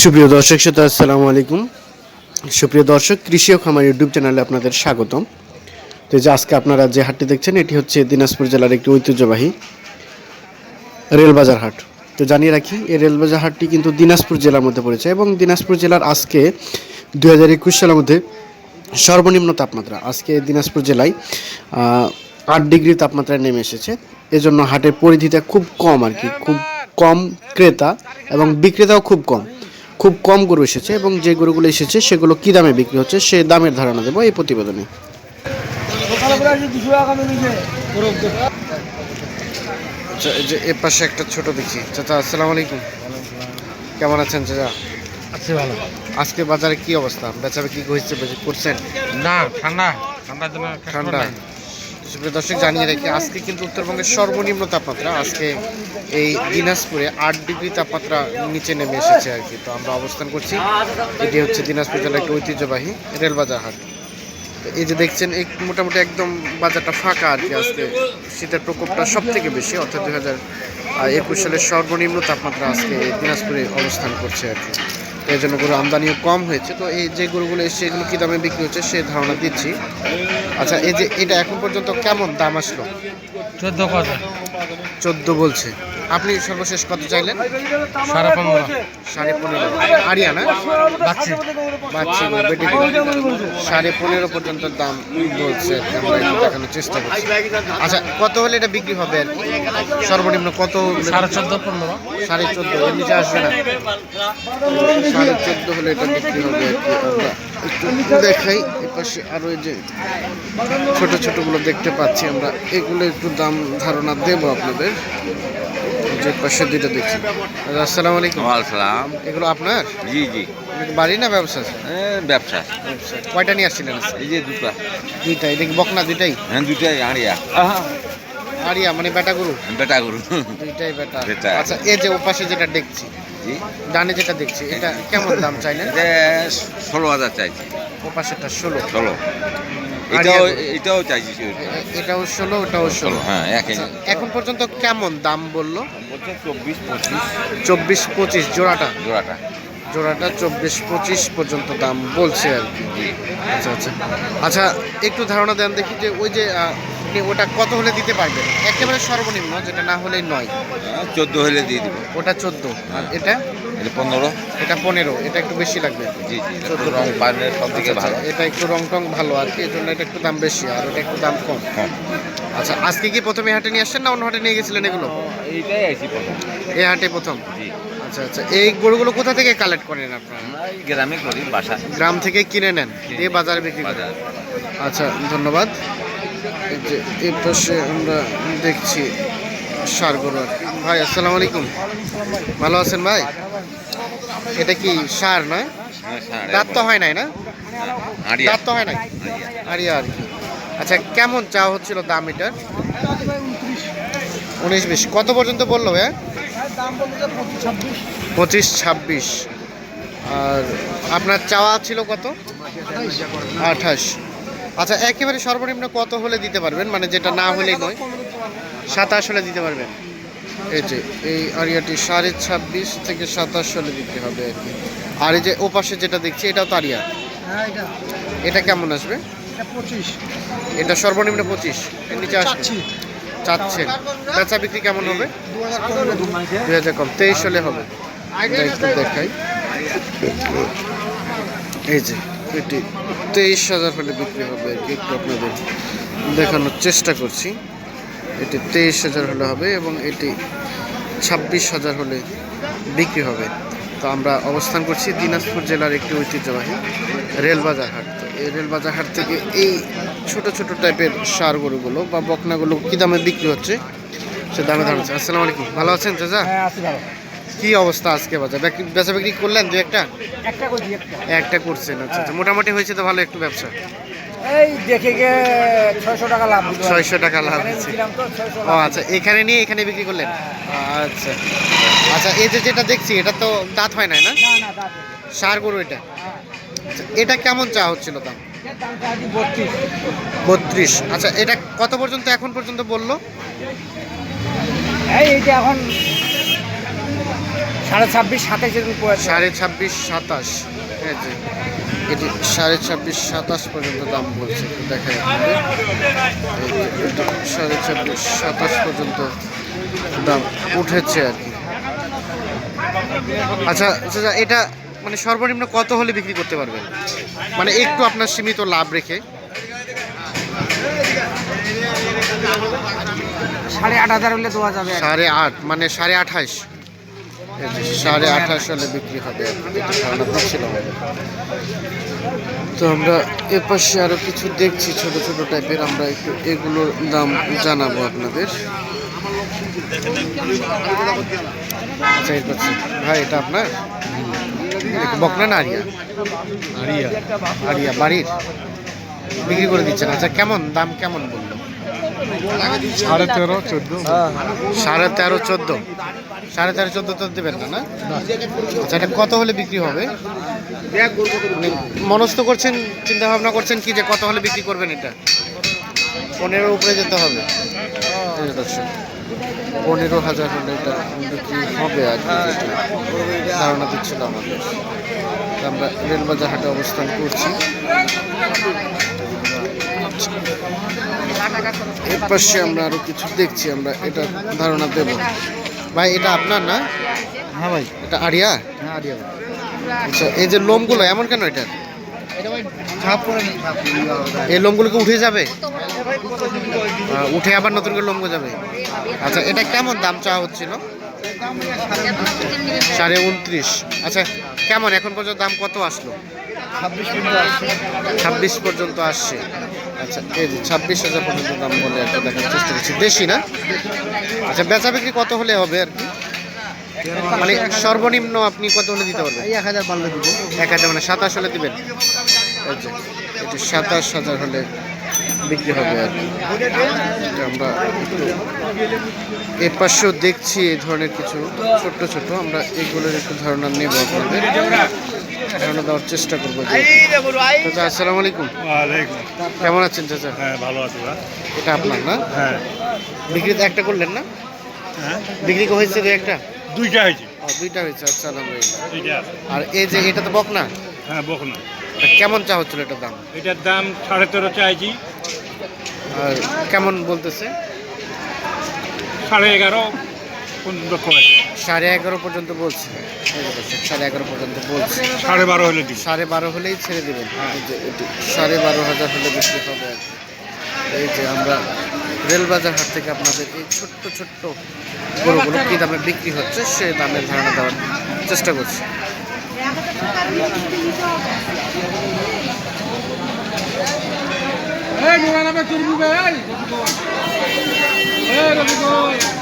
সুপ্রিয় দর্শক শ্রোতা, আসসালামু আলাইকুম। সুপ্রিয় দর্শক, কৃষি ও খামার ইউটিউব চ্যানেলে আপনাদের স্বাগতম। তো যে আজকে আপনারা যে হাটটি দেখছেন, এটি হচ্ছে দিনাজপুর জেলার একটি ঐতিহ্যবাহী রেলবাজার হাট। তো জানিয়ে রাখি, এই রেলবাজার হাটটি কিন্তু দিনাজপুর জেলার মধ্যে পড়েছে এবং দিনাজপুর জেলার আজকে দু হাজার একুশ সালের মধ্যে সর্বনিম্ন তাপমাত্রা, আজকে দিনাজপুর জেলায় আট ডিগ্রি তাপমাত্রায় নেমে এসেছে। এজন্য হাটের পরিধিটা খুব কম আর কি, খুব কম ক্রেতা এবং বিক্রেতাও খুব কম। খুব কম গরু এসেছে এবং যে গরুগুলো এসেছে সেগুলো কী দামে বিক্রি হচ্ছে সে দামের ধারণা দেবো এই প্রতিবেদনে। আচ্ছা, যে এ পাশে একটা ছোট দেখি। চাচা আসসালামু আলাইকুম। কেমন আছেন চাচা? আছে ভালো। আজকে বাজারে কি অবস্থা? বেচাবে কি হয়েছে বেচে করছেন? না ঠান্ডা। ঠান্ডার জন্য ঠান্ডা। সুপ্রিয় দর্শক, জানিয়ে রাখি, আজকে কিন্তু উত্তরবঙ্গের সর্বনিম্ন তাপমাত্রা আজকে এই দিনাজপুরে আট ডিগ্রি তাপমাত্রা নিচে নেমে এসেছে আর কি। তো আমরা অবস্থান করছি, এটি হচ্ছে দিনাজপুর জেলার একটি ঐতিহ্যবাহী রেলবাজার হাট তো এই যে দেখছেন, এই মোটামুটি একদম বাজারটা ফাঁকা আর কি আজকে। শীতের প্রকোপটা সব থেকে বেশি, অর্থাৎ দুই হাজার একুশ সালের সর্বনিম্ন তাপমাত্রা আজকে দিনাজপুরে অবস্থান করছে আর কি। এই জন্য গরু আমদানিও কম হয়েছে। তো এই যে গরুগুলো এসছে, এগুলো কী দামে বিক্রি হচ্ছে সে ধারণা দিচ্ছি। আচ্ছা এই যে এটা এখন পর্যন্ত কেমন দাম আসলো? চোদ্দ কথা চোদ্দ বলছে। আপনি সর্বশেষ কত চাইলেন? সাড়ে পনেরো। সাড়ে পনেরো। আরিয়া না বাচ্চি। বাচ্চি বেটি সাড়ে পনেরো পর্যন্ত দাম বলছে আর আমরা একটু দেখানোর চেষ্টা করছি। আচ্ছা কত হলে এটা বিক্রি হবে আর কি? সর্বনিম্ন কত সাড়ে চোদ্দ পনেরো। সাড়ে চোদ্দ এর নিচে আসবে না। সাড়ে চোদ্দ হলে এটা বিক্রি হবে আর কি একটু দেখাই এপাশে আরও এই যে ছোট ছোটগুলো দেখতে পাচ্ছি আমরা। এগুলো একটু দাম ধারণা দেবো আপনাদের। যে পাশে দুইটা দেখছি। আসসালামু আলাইকুম। সালাম। এগুলো আপনার? জি জি। বাড়ি না ব্যবসা? ব্যবসা। কয়টা নিয়ে আসছিলেন এই যে দুটা। দুইটাই। এটা কি বকনা দুইটাই? হ্যাঁ দুইটাই আড়িয়া। আরিয়া মানে বেটা গরু? বেটা গরু। দুইটাই বেটা। আচ্ছা এই যে ওপাশে যেটা দেখছি ডানে যেটা দেখছি এটা কেমন দাম চাইলেন? ষোলো হাজার চাইছি। ওপাশেরটা ষোলো। ষোলো। এটাও এটাও চাইছি এটাও ষোলো ওটাও ষোলো। হ্যাঁ আচ্ছা, এখন পর্যন্ত কেমন দাম বলল? চব্বিশ পঁচিশ। চব্বিশ পঁচিশ জোড়াটা? জোড়াটা। জোড়াটা চব্বিশ পঁচিশ পর্যন্ত দাম বলছে আর কি। আচ্ছা আচ্ছা। আচ্ছা একটু ধারণা দেন দেখি যে ওই যে আপনি ওটা কত হলে দিতে পারবেন? একেবারে সর্বনিম্ন যেটা না হলেই নয়। হ্যাঁ, চোদ্দ হলে দিয়ে দিব। ওটা চোদ্দ। আর এটা? এটা পনেরো। এটা পনেরো এটা একটু বেশি লাগবে। জি জি রং পানের সব দিকে আচ্ছা, ভালো। এটা একটু রং টং ভালো আর কি এই জন্য এটা একটু দাম বেশি আর ওটা একটু দাম কম। হ্যাঁ। আচ্ছা আজকে কি প্রথমে হাটে নিয়ে আসছেন না অন্য হাটে নিয়ে গেছিলেন এগুলো? এইটাই আইছি প্রথম। এই হাটে প্রথম? জি। আচ্ছা আচ্ছা এই গরুগুলো কোথা থেকে কালেক্ট করেন আপনারা? গ্রামে করি বাসা। গ্রাম থেকে কিনে নেন দিয়ে বাজারে বিক্রি করেন। আচ্ছা ধন্যবাদ। যে পাশে আমরা দেখছি সার গরু ভাই আসসালামু আলাইকুম। ভালো আছেন ভাই? এটা কি সার নয় হ্যাঁ, দাঁত তো হয় নাই না? দাঁত তো হয় নাই? আরিয়া আর কি আচ্ছা কেমন চা হচ্ছিল দাম এটার? উনিশ বিশ। কত পর্যন্ত বলল ভাইয়া? পঁচিশ ছাব্বিশ। আর আপনার চাওয়া ছিল কত? আঠাশ। আচ্ছা একেবারে সর্বনিম্ন কত হলে দিতে পারবেন? মানে যেটা না হলেই নয়। সাতাশ হলে দিতে পারবেন? এই যে এই আরিয়াটি সাড়ে ছাব্বিশ থেকে সাতাশ হলে দিতে হবে আর কি। আর এই যে ওপাশে যেটা দেখছি এটাও তো আরিয়া। এটা। কেমন আসবে? এটা সর্বনিম্ন পঁচিশ। এর নিচে আসবে? চাচ্ছেন। বেচা বিক্রি কেমন হবে? দুই হাজার কম। তেইশ হলে হবে। একটু দেখাই। এই যে এটি। তেইশ হাজার হলে বিক্রি হবে আর কি। একটু আপনাদের দেখানোর চেষ্টা করছি। এটি তেইশ হাজার হলে হবে এবং এটি ছাব্বিশ হাজার হলে বিক্রি হবে। তো আমরা অবস্থান করছি দিনাজপুর জেলার একটি ঐতিহ্যবাহী রেলবাজার হাট। তো এই রেলবাজার হাট থেকে এই ছোট ছোট টাইপের সার গরুগুলো বা বকনাগুলো কী দামে বিক্রি হচ্ছে, সে দামে হচ্ছে। আসসালামু আলাইকুম। ভালো আছেন চাচা? হ্যাঁ কি অবস্থা আজকে বাজার? বেচা- বিক্রি করলেন দু একটা? একটা করছি একটা। একটা করছেন আচ্ছা আচ্ছা। মোটামুটি হয়েছে তো ভালো একটু ব্যবসা। এই দেখে ছয়শো টাকা লাভ ছয়শো টাকা লাভ ও আচ্ছা এখানে নিয়ে এখানে বিক্রি করলেন? আচ্ছা। আচ্ছা এই যে যেটা দেখছি এটা তো দাঁত হয় না? সার গরু এটা? আচ্ছা, এটা কেমন চা হচ্ছিল দাম? বত্রিশ। আচ্ছা এটা কত পর্যন্ত এখন পর্যন্ত বলল? এই এইটা এখন সাড়ে ছাব্বিশ উপর সাড়ে ছাব্বিশ সাতাশ। এই যে এটি সাড়ে ছাব্বিশ সাতাশ পর্যন্ত দাম বলছে। একটু দেখাই আপনাদের। এই যে এটি সাড়ে ছাব্বিশ সাতাশ পর্যন্ত দাম উঠেছে আর কি। আচ্ছা আচ্ছা এটা মানে সর্বনিম্ন কত হলে বিক্রি করতে পারবেন? মানে একটু আপনার সীমিত লাভ রেখে। সাড়ে আট হাজার হলে দেওয়া যাবে। সাড়ে আট মানে সাড়ে আঠাশ। সাড়ে আঠাশ সালে বিক্রি হবে ধারণা করছিল তো আমরা এ পাশে আরও কিছু দেখছি ছোট ছোট টাইপের আমরা একটু এগুলোর দাম জানাব আপনাদের। আচ্ছা ভাই এটা আপনার? বকনা না আরিয়া? আরিয়া। বাড়ির? বিক্রি করে দিচ্ছেন। আচ্ছা কেমন? দাম কেমন বলল সাড়ে তেরো, চোদ্দ? সাড়ে তেরো, চোদ্দ। সাড়ে তেরো, চোদ্দ তো দেবেন না না? আচ্ছা এটা কত হলে বিক্রি হবে? মানে মনস্থ করছেন চিন্তা ভাবনা করছেন কি যে কত হলে বিক্রি করবেন এটা? পনেরো উপরে যেতে হবে। পনেরো হাজার হলে এটা বিক্রি হবে আর ধারণা দিচ্ছিল আমাদের। আমরা রেলবাজার হাটে অবস্থান করছি। এর পাশে আমরা আরও কিছু দেখছি আমরা এটা ধারণা দেব। ভাই এটা আপনার না? হ্যাঁ ভাই। এটা আরিয়া? হ্যাঁ আরিয়া আচ্ছা এই যে লোমগুলো এমন কেন এটা? এই লোমগুলোকে উঠে যাবে? উঠে আবার নতুন করে লোমগুলো যাবে। আচ্ছা এটা কেমন দাম চাওয়া হচ্ছিল? সাড়ে উনত্রিশ। আচ্ছা কেমন? এখন পর্যন্ত দাম কত আসলো? ছাব্বিশ পর্যন্ত আসছে। আচ্ছা এই যে ছাব্বিশ হাজার পর্যন্ত দাম বলে একটা দেখার চেষ্টা করছি। বেশি না? আচ্ছা বেচা বিক্রি কত হলে হবে আর কি? মানে সর্বনিম্ন আপনি কত হলে দিতে পারবেন? এক হাজার দিব। এক হাজার মানে সাতাশ হলে দিবেন? আচ্ছা সাতাশ হাজার হলে বিক্রি হবে আর আমরা একটু এ পাশেও দেখছি এই ধরনের কিছু ছোট্ট ছোট আমরা এগুলোর একটু ধারণা নেব আপনাদের। ধারণা দেওয়ার চেষ্টা করব চাচা আসসালামু আলাইকুম। কেমন আছেন চাচা? হ্যাঁ ভালো আছি এটা আপনার না? হ্যাঁ। বিক্রি একটা করলেন না? হ্যাঁ। বিক্রি হয়েছে দু একটা? দুইটা হয়েছে। দুইটা হয়েছে আচ্ছা আলহামদুলিল্লাহ। আর এই যে এটা তো বক না হ্যাঁ বকনা। কেমন চা হচ্ছিল এটার দাম? এটার দাম সাড়ে তেরো চাইছি। কেমন বলতেছে? সাড়ে এগারো সাড়ে এগারো পর্যন্ত বলছে। সাড়ে এগারো পর্যন্ত বলছে। সাড়ে বারো হলে সাড়ে বারো হলেই ছেড়ে দেবেন। সাড়ে বারো হাজার হলে বিক্রি হবে। আর এই যে আমরা রেলবাজার হাট থেকে আপনাদের এই ছোট্ট ছোট্ট গরুগুলো কী দামে বিক্রি হচ্ছে সে দামের ধারণা দেওয়ার চেষ্টা করছি। এই আমার তুলবি ভাই এই রবি কই?